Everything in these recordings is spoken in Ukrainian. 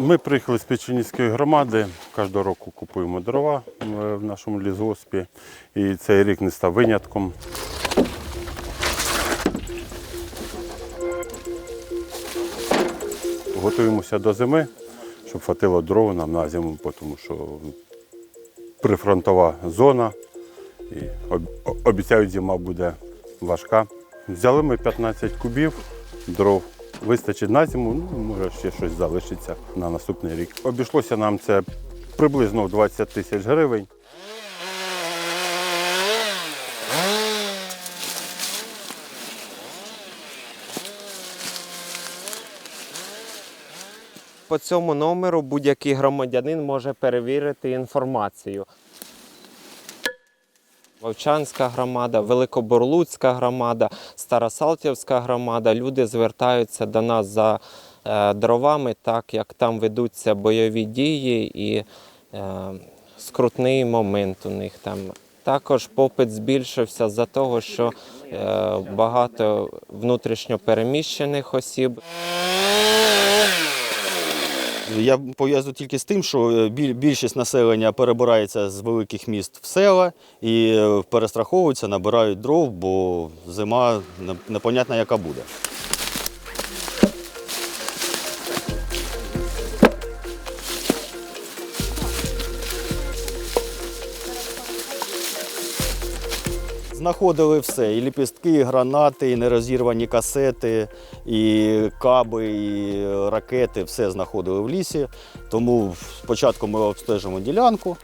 Ми приїхали з Печеніської громади. Кожного року купуємо дрова е, в нашому лісгоспі. І цей рік не став винятком. Готуємося до зими, щоб хватило дров нам на зиму, тому що прифронтова зона. І обіцяють, зима буде важка. Взяли ми 15 кубів дров. Вистачить на зиму, ну, може ще щось залишиться на наступний рік. Обійшлося нам це приблизно в 20 тисяч гривень. По цьому номеру будь-який громадянин може перевірити інформацію. Вовчанська громада, Великоборлуцька громада, Старосалтівська громада. Люди звертаються до нас за е, дровами, так як там ведуться бойові дії і е, скрутний момент у них там. Також попит збільшився за того, що е, багато внутрішньо переміщених осіб. Я пов'язую тільки з тим, що е, біль- більшість населення перебирається з великих міст в села і е, перестраховуються, набирають дров, бо зима непонятна, яка буде. Знаходили все: і ліпістки, і гранати, і нерозірвані касети, і каби, і ракети, все знаходили в лісі. Тому спочатку ми обстежимо ділянку,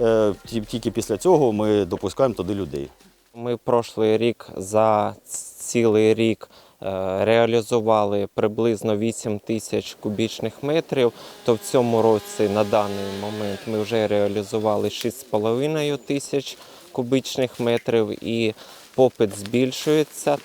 е, тільки після цього ми допускаємо туди людей. Ми прошлий рік за цілий рік Е, реалізували приблизно 8 тисяч кубічних метрів, то в цьому році на даний момент ми вже реалізували 6,5 тисяч кубічних метрів і попит збільшується.